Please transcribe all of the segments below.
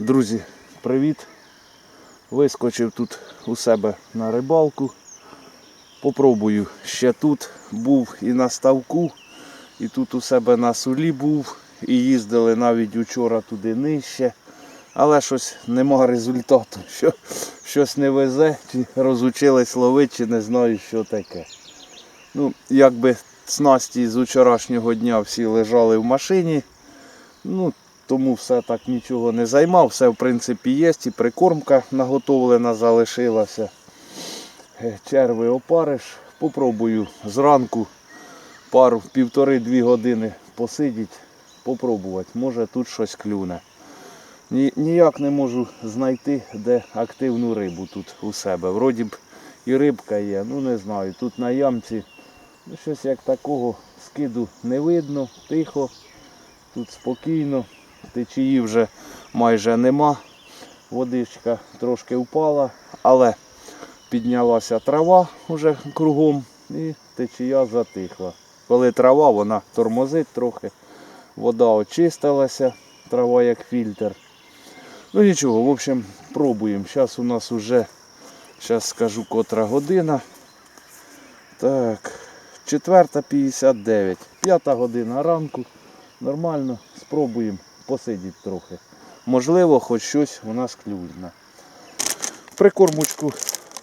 Друзі, привіт! Вискочив тут у себе на рибалку. Попробую ще тут. Був і на ставку, і тут у себе на сулі був, і їздили навіть учора туди нижче. Але щось нема результату. Що, щось не везе, чи розучились ловити, чи не знаю, що таке. Ну, якби снасті з вчорашнього дня всі лежали в машині. Ну, тому все так нічого не займав. Все в принципі є. І прикормка наготовлена залишилася. Е, Черви опариш. Попробую зранку пару півтори-дві години посидіти, попробувати. Може тут щось клюне. Ні, ніяк не можу знайти, де активну рибу тут у себе. Вроді б і рибка є, ну не знаю. Тут на ямці щось як такого скиду не видно, тихо, тут спокійно, течії вже майже нема. Водичка трошки впала, але піднялася трава вже кругом і течія затихла. Коли трава, вона тормозить трохи, вода очистилася, трава як фільтр. Ну нічого, в общем, пробуємо. Зараз у нас уже, зараз скажу котра година. Так, 4.59, п'ята година ранку. Нормально, спробуємо посидіти трохи. Можливо, хоч щось у нас клюне. Прикормочку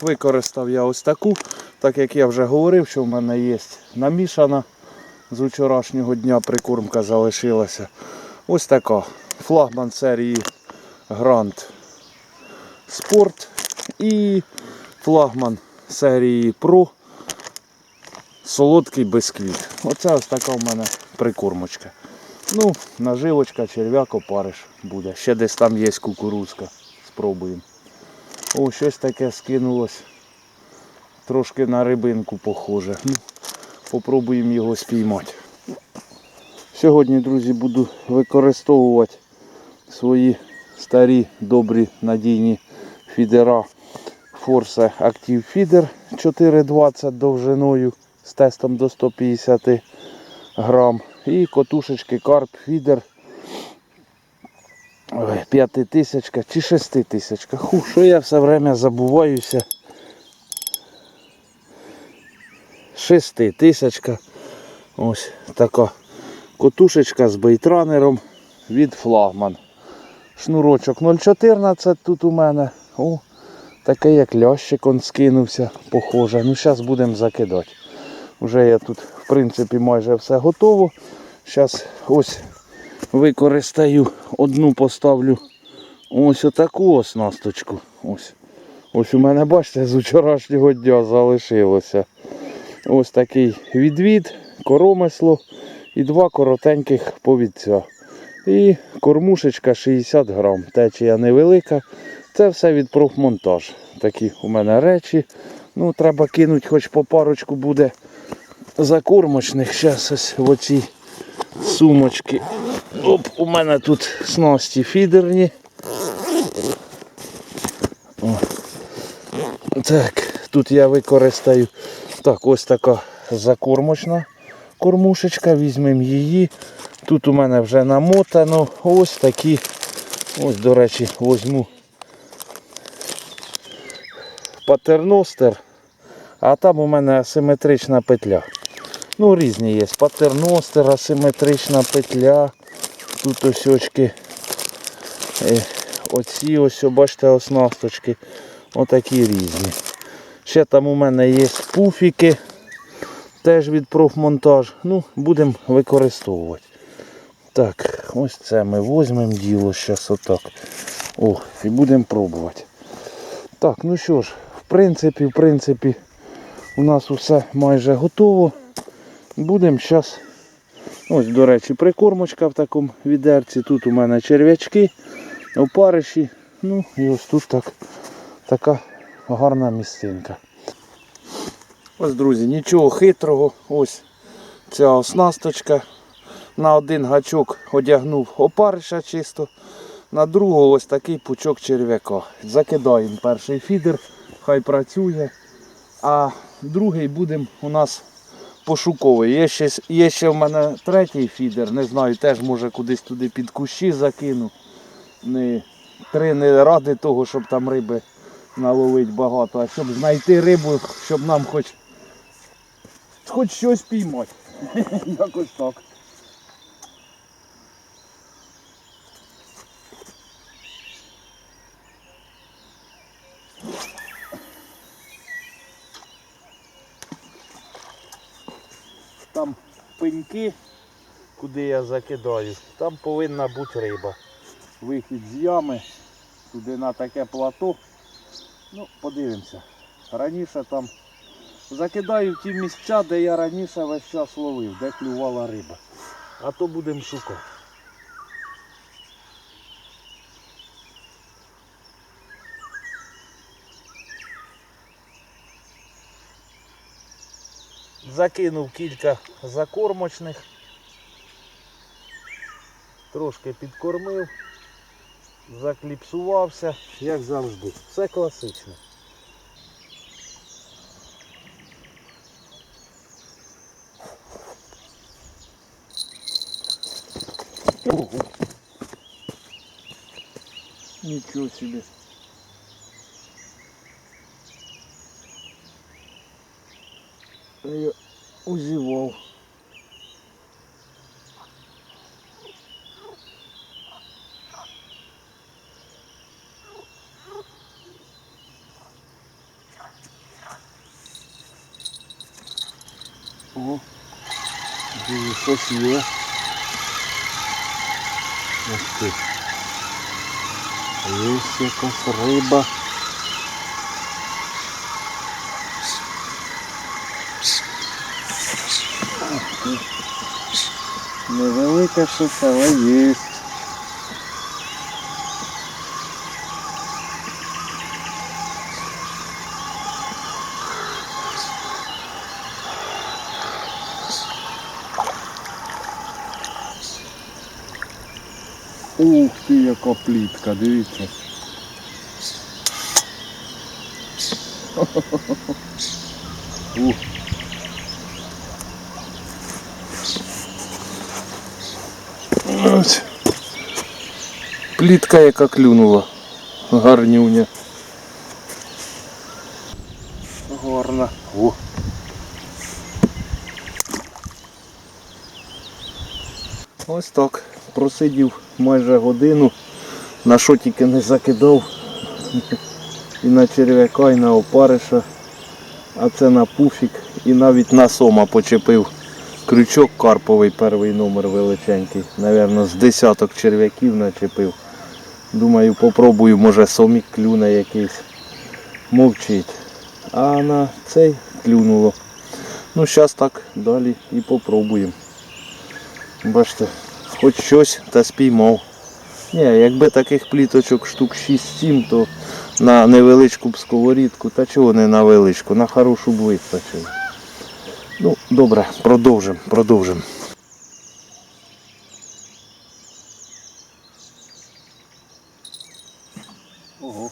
використав я ось таку, так як я вже говорив, що в мене є намішана з вчорашнього дня прикормка залишилася. Ось така флагман серії Grand Sport і флагман серії Pro солодкий бисквіт. Оце ось така в мене прикормочка. Ну, наживочка, черв'як, опариш буде. Ще десь там є кукурузка. Спробуємо. О, щось таке скинулось. Трошки на рибинку похоже. Ну, попробуємо його спіймати. Сьогодні, друзі, буду використовувати свої старі добрі надійні фідера Force Active Feeder 420 довжиною з тестом до 150 грам. І котушечки Carp Feeder 5000 чи 6000. Ху, що я все время забуваюся. 6000. Ось така котушечка з бейтранером від флагман. Шнурочок 0,14 тут у мене. О, таке як лящик он скинувся, похоже. Ну зараз будемо закидати. Вже я тут принципі майже все готово. Зараз ось використаю одну поставлю ось отаку оснасточку. Ось. Ось у мене, бачите, з вчорашнього дня залишилося. Ось такий відвід, коромисло і два коротеньких повідця. І кормушечка 60 грам. Течія невелика. Це все від профмонтаж. Такі у мене речі. Ну, треба кинути хоч по парочку буде закормочних. Зараз ось в оці сумочки. Оп, у мене тут снасті фідерні. О. Так, тут я використаю так, ось така закормочна кормушечка, візьмемо її. Тут у мене вже намотано ось такі. Ось, до речі, возьму патерностер, а там у мене асиметрична петля. Ну, різні є. Патерностер, асиметрична петля. Тут ось очки. е, Оці ось, бачите, оснасточки. Отакі різні. Ще там у мене є пуфіки. Теж від профмонтаж. Ну, будемо використовувати. Так, ось це ми візьмемо діло зараз отак. О, і будемо пробувати. Так, ну що ж, в принципі, в принципі, у нас усе майже готово. Будемо зараз. Ось, до речі, прикормочка в такому відерці. Тут у мене черв'ячки, опариші. Ну і ось тут так, така гарна місцинка. Ось, друзі, нічого хитрого. Ось ця оснасточка. На один гачок одягнув опариша чисто, на другого ось такий пучок черв'яка. Закидаємо перший фідер, хай працює. А другий будемо у нас пошуковий. Є ще, є ще в мене третій фідер, не знаю, теж може кудись туди під кущі закину. Не, три не ради того, щоб там риби наловити багато, а щоб знайти рибу, щоб нам хоч, хоч щось піймати. Якось так. Там пеньки, куди я закидаю, там повинна бути риба. Вихід з ями, туди на таке плато. Ну, подивимося. Раніше там закидаю в ті місця, де я раніше весь час ловив, де клювала риба. А то будемо шукати. Закинув кілька закормочних, трошки підкормив, закліпсувався, як завжди. Все класично. Ого. Нічого собі. Я узівав. О, диви, щось є. Ось ти. Є якась риба. Ах ти. Невелика щось, але є. Ух ти, яка плітка, дивіться. Ух. Ось. Плітка, яка клюнула. Гарнюня. Гарна. О. Ось так. Просидів майже годину. На що тільки не закидав. І на черв'яка, і на опариша. А це на пуфік. І навіть на сома почепив. Крючок карповий перший номер величенький. Навірно, з десяток черв'яків начепив. Думаю, попробую, може сомік клюне якийсь. Мовчить. А на цей клюнуло. Ну, зараз так далі і попробуємо. Бачите, хоч щось та спіймав. Ні, якби таких пліточок штук 6-7, то на невеличку б сковорідку, та чого не на величку, на хорошу б вистачило. Добре, продовжимо, продовжимо. Ого.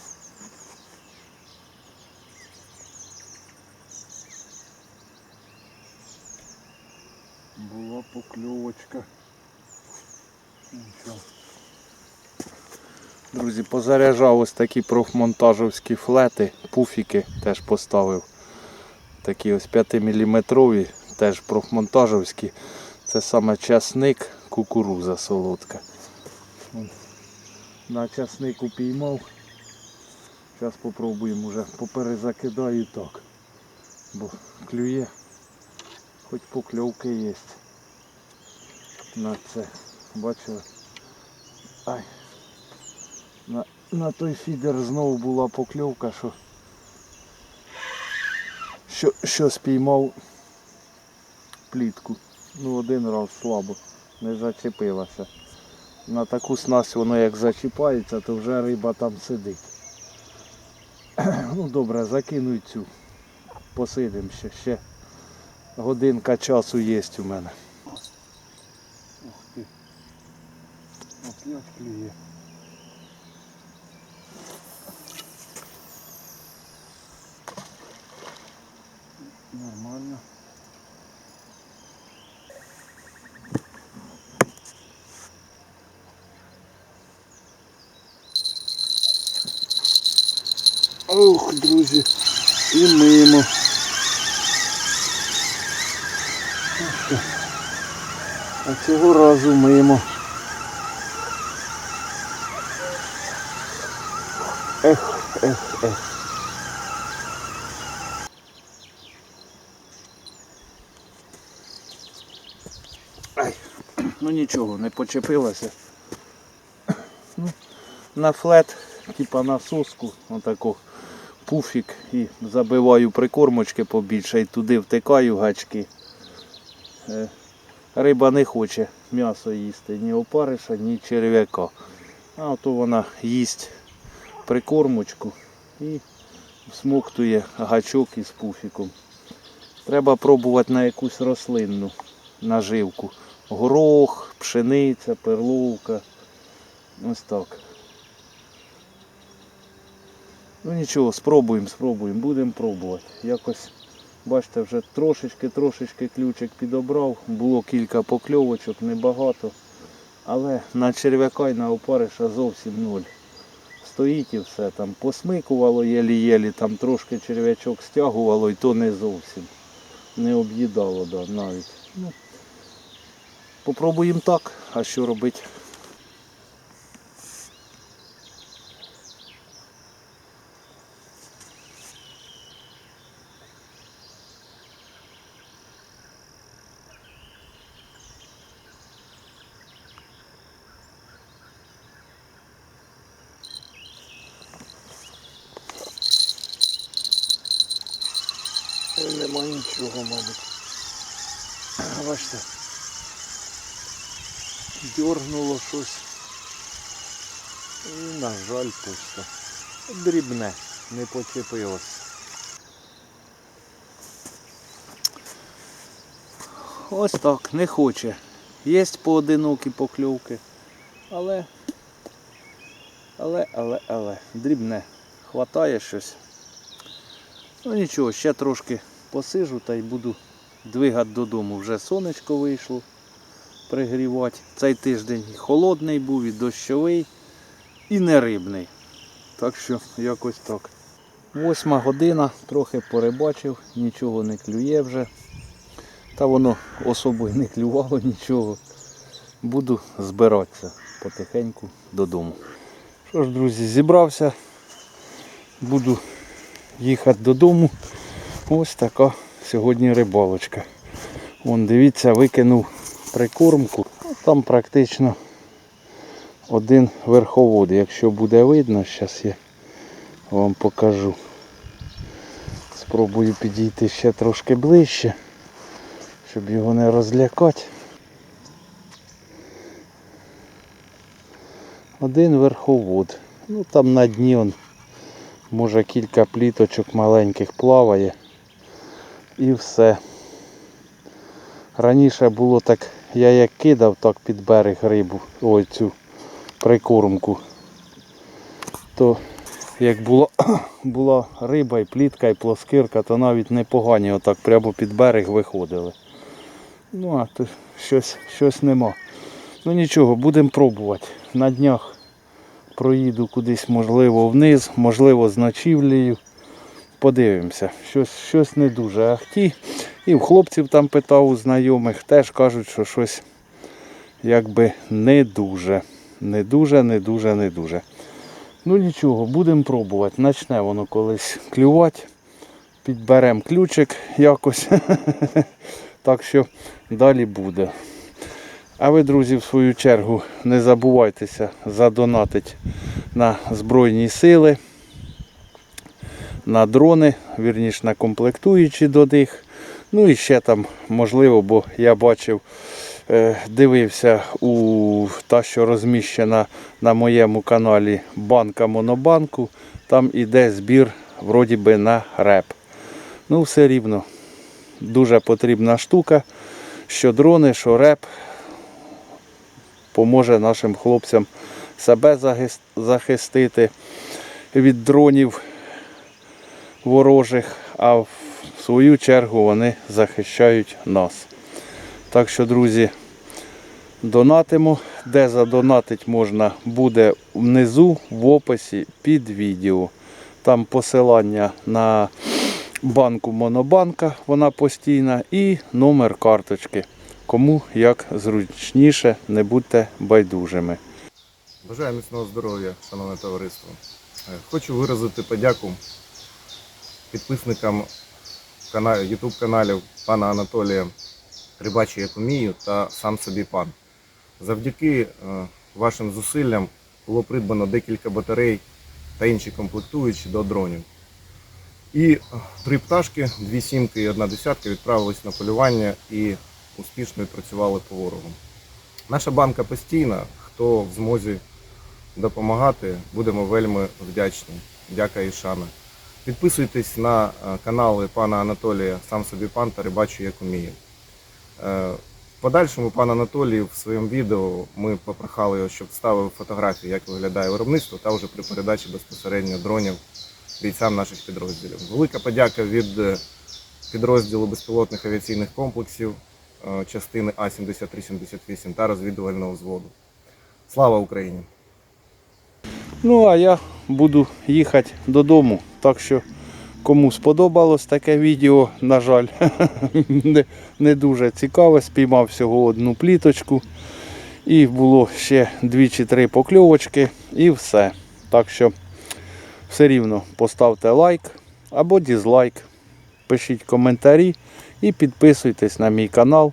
Була покльовочка. Друзі, позаряджав ось такі профмонтажовські флети, пуфіки теж поставив. Такі ось 5-мм, теж профмонтажовські. Це саме часник, кукуруза солодка. На часнику піймав. Зараз спробуємо вже поперезакидаю так. Бо клює. Хоч покльовки є. На це. Бачили? Ай. На, на той фідер знову була покльовка, що, що, що спіймав плітку. Ну один раз слабо, не зачепилася. На таку снасть воно як зачіпається, то вже риба там сидить. Ну добре, закину цю. Посидимо ще. Ще годинка часу є у мене. Ух ти. Опять клює. Нормально. Ох, друзі, і мимо. А цього разу мимо. Ех, ех, ех. Ай, ну нічого, не почепилося. Ну, на флет, типа на соску, отако пуфік і забиваю прикормочки побільше і туди втикаю гачки. Е, Риба не хоче м'ясо їсти, ні опариша, ні черв'яка. А то вона їсть прикормочку і смоктує гачок із пуфіком. Треба пробувати на якусь рослинну наживку. Горох, пшениця, перловка. Ось так. Ну нічого, спробуємо, спробуємо, будемо пробувати. Якось, бачите, вже трошечки-трошечки ключик підобрав. Було кілька покльовочок, небагато. Але на черв'яка і на опариша зовсім нуль. Стоїть і все там посмикувало єлі-єлі, там трошки черв'ячок стягувало і то не зовсім. Не об'їдало да, навіть. Ну, попробуємо так, а що робити? Нема нічого, мабуть. Бачите. Дьоргнуло щось. І, на жаль, пусто. Дрібне, не почепилось. Ось так, не хоче. Є поодинокі покльовки. Але, але, але, але, дрібне. Хватає щось. Ну нічого, ще трошки посижу та й буду двигати додому. Вже сонечко вийшло пригрівати. Цей тиждень холодний був, і дощовий, і не рибний. Так що якось так. Восьма година, трохи порибачив, нічого не клює вже. Та воно особо й не клювало нічого. Буду збиратися потихеньку додому. Що ж, друзі, зібрався. Буду їхати додому. Ось така сьогодні рибалочка. Вон, дивіться, викинув прикормку. Ну, Там практично один верховод. Якщо буде видно, зараз я вам покажу. Спробую підійти ще трошки ближче, щоб його не розлякати. Один верховод. Ну там на дні он може кілька пліточок маленьких плаває і все. Раніше було так, я як кидав так під берег рибу, ой цю прикормку, то як була, була риба і плітка, і плоскирка, то навіть непогані отак прямо під берег виходили. Ну а то щось, щось нема. Ну нічого, будемо пробувати. На днях проїду кудись, можливо, вниз, можливо, з ночівлею. Подивимося, щось, щось не дуже ахті. І в хлопців там питав у знайомих, теж кажуть, що щось якби не дуже. Не дуже, не дуже, не дуже. Ну нічого, будемо пробувати. Начне воно колись клювати. Підберемо ключик якось. так що далі буде. А ви, друзі, в свою чергу не забувайтеся задонатити на Збройні сили, на дрони, вірніше на комплектуючі до них. Ну і ще там можливо, бо я бачив, е, дивився у та, що розміщена на моєму каналі банка Монобанку. Там іде збір вроді би на реп. Ну, все рівно. Дуже потрібна штука. Що дрони, що реп поможе нашим хлопцям себе захистити від дронів ворожих, а в свою чергу вони захищають нас. Так що, друзі, донатимо. Де задонатить можна буде внизу в описі під відео. Там посилання на банку Монобанка, вона постійна, і номер карточки. Кому як зручніше, не будьте байдужими. Бажаю міцного здоров'я, шановне товариство. Е, Хочу виразити подяку підписникам YouTube каналів пана Анатолія Рибачі як умію та сам собі пан. Завдяки е, вашим зусиллям було придбано декілька батарей та інші комплектуючі до дронів. І е, три пташки, дві сімки і одна десятка відправились на полювання і успішно відпрацювали по ворогу. Наша банка постійна, хто в змозі допомагати, будемо вельми вдячні. Дяка і шана. Підписуйтесь на е, канали пана Анатолія, сам собі пан та рибачу як уміє. Е, В подальшому пан Анатолій в своєму відео ми попрохали його, щоб ставив фотографії, як виглядає виробництво, та вже при передачі безпосередньо дронів бійцям наших підрозділів. Велика подяка від е, підрозділу безпілотних авіаційних комплексів частини А-7378 та розвідувального взводу. Слава Україні! Ну, а я буду їхати додому. Так що, кому сподобалось таке відео, на жаль, не, не дуже цікаве. Спіймав всього одну пліточку. І було ще дві чи три покльовочки і все. Так що все рівно поставте лайк або дізлайк. Пишіть коментарі і підписуйтесь на мій канал.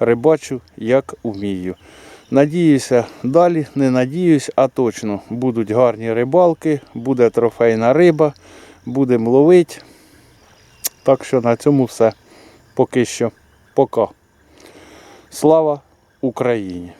Рибачу як умію. Надіюся, далі не надіюсь, а точно будуть гарні рибалки, буде трофейна риба, будемо ловити. Так що на цьому все. Поки що. Пока. Слава Україні!